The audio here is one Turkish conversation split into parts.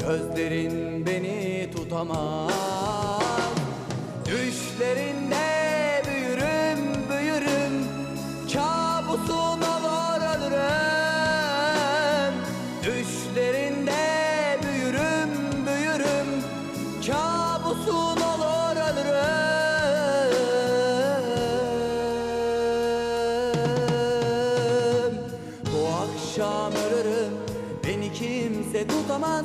Gözlerin beni tutamaz. Düşlerinde büyürüm büyürüm. Kabusun olur ölürüm Düşlerinde büyürüm büyürüm. Ölürüm Bu akşam ölürüm. Beni kimse tutamaz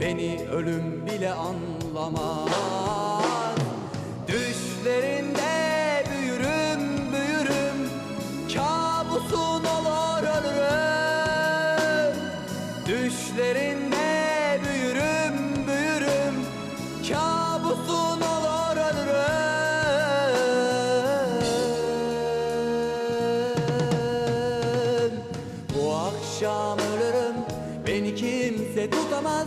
beni ölüm bile anlamaz. Düşlerinde büyürüm büyürüm. Kabusun olur ölürüm Düşlerinde büyürüm büyürüm. Kabusun olur ölürüm akşam ölürüm. Beni kimse tutamaz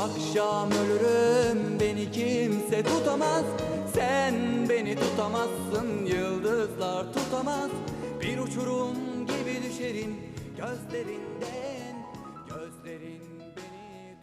akşam ölürüm Beni kimse tutamaz. Sen beni tutamazsın Yıldızlar tutamaz. Bir uçurum gibi düşerim Gözlerinden Gözlerin beni